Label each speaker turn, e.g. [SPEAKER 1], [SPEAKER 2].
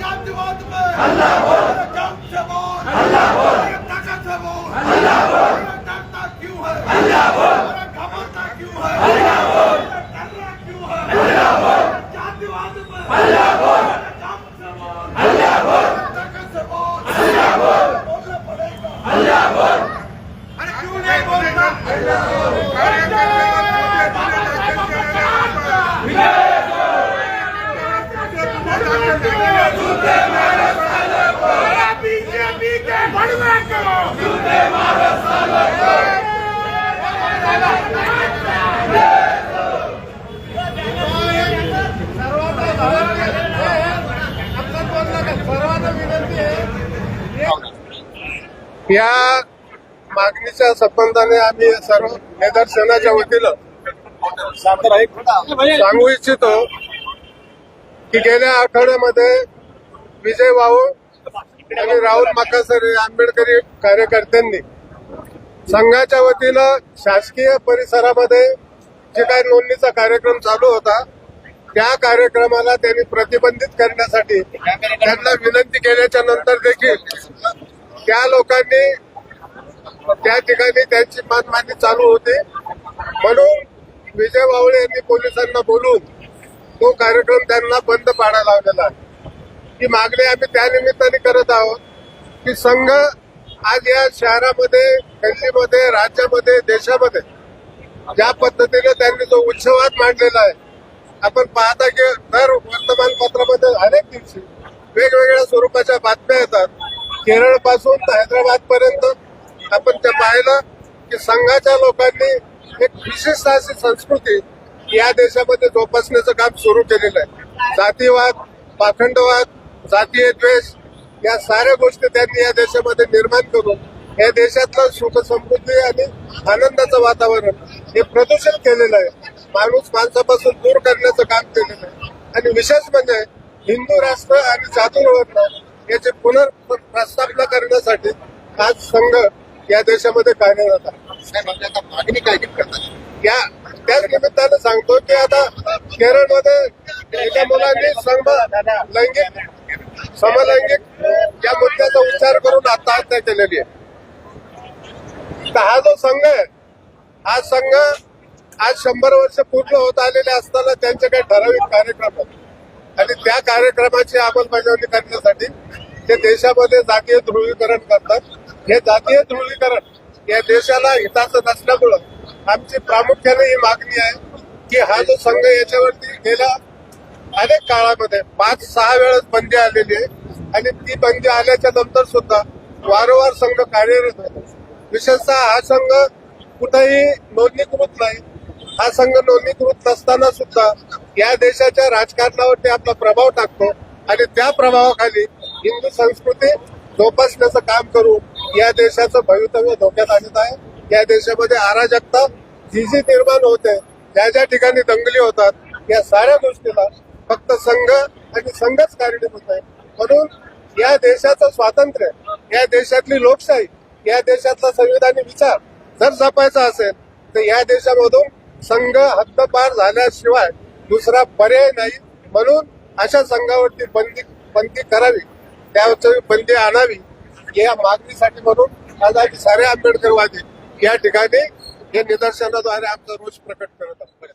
[SPEAKER 1] जातिवाद में अल्लाह
[SPEAKER 2] या मागणीच्या संबंधाने आम्ही सर्व निदर्शनाच्या वतीनं सांगू इच्छितो की गेल्या आठवड्यामध्ये विजय वाऊ आणि राहुल माकासरे आंबेडकरी कार्यकर्त्यांनी संघाच्या वतीनं शासकीय परिसरामध्ये जे काही नोंदणीचा कार्यक्रम चालू होता त्या कार्यक्रमाला त्यांनी प्रतिबंधित करण्यासाठी त्यांना विनंती केल्याच्यानंतर देखील त्या लोकांनी त्या ठिकाणी त्यांची मानमानी चालू होती. म्हणून विजय वावळे यांनी पोलिसांना बोलून तो कार्यक्रम त्यांना बंद पाडायला लावलेला आहे. ही मागणी आम्ही त्या निमित्ताने करत आहोत की संघ आज या शहरामध्ये दिल्लीमध्ये राज्यामध्ये देशामध्ये ज्या पद्धतीने त्यांनी जो उत्सवात मांडलेला आहे आपण पाहता की दर वर्तमानपत्रामध्ये अनेक दिवशी वेगवेगळ्या स्वरूपाच्या बातम्या येतात. केरळपासून तर हैदराबाद पर्यंत आपण ते पाहिलं की संघाच्या लोकांनी एक विशिष्ट अशी संस्कृती या देशामध्ये जोपासण्याचं काम सुरू केलेलं आहे. जातीवाद पाखंडवाद जातीय द्वेष या साऱ्या गोष्टी त्यांनी या देशामध्ये निर्माण करून या देशातलं सुख समृद्धी आणि आनंदाचं वातावरण हे प्रदूषित केलेलं आहे. माणूस माणसापासून दूर करण्याचं काम केलेलं आहे. आणि विशेष म्हणजे हिंदू राष्ट्र आणि चातुर्वर्ण याची पुनर्प्रस्थापना करण्यासाठी आज संघ या देशामध्ये कार्यरत आहे.
[SPEAKER 3] मागणी काय करतात
[SPEAKER 2] या त्याच निमित्तानं सांगतो की आता केरळमध्ये एका मुलांनी सम लैंगिक समलैंगिक या मुद्द्याचा उच्चार करून आत्महत्या केलेली आहे. तर हा जो संघ आहे हा संघ आज शंभर वर्ष पूर्ण होत आलेले असताना त्यांचे काही ठराविक कार्यक्रम आहेत. आणि त्या कार्यक्रमाची अंमलबजावणी करण्यासाठी ते देशामध्ये जातीय ध्रुवीकरण करतात. हे जातीय ध्रुवीकरण या देशाला हिताचं नसल्यामुळं आमची प्रामुख्याने ही मागणी आहे की हा जो संघ याच्यावरती गेला अनेक काळामध्ये पाच सहा वेळेस बंदी आलेली आहे. आणि ती बंदी आल्याच्यानंतर सुद्धा वारंवार संघ कार्यरत आहे. विशेषतः हा संघ कुठेही नोंदणीकृत नाही. हा संघ नोंदणीकृत नसताना सुद्धा या देशाच्या राजकारणावरती आपला प्रभाव टाकतो आणि त्या प्रभावाखाली हिंदू संस्कृती जोपासण्याचं काम करून या देशाचं भवितव्य धोक्यात आणत आहे. या देशामध्ये अराजकता जी जी निर्माण होते. ज्या ज्या ठिकाणी दंगली होतात या साऱ्या गोष्टीला फक्त संघ आणि संघच कारणीभूत आहे. म्हणून या देशाचं स्वातंत्र्य या देशातली लोकशाही या देशातला संविधानी विचार जर जपायचा असेल तर या देशामधून संघ हद्दपार झाल्याशिवाय दुसरा पर्याय नाही. म्हणून अशा संघावरती बंदी बंदी करावी. त्यावरची बंदी आणावी. या मागणीसाठी म्हणून आज आम्ही सारे आंबेडकरवादी या ठिकाणी हे निदर्शनाद्वारे आमचा रोष प्रकट करत असतो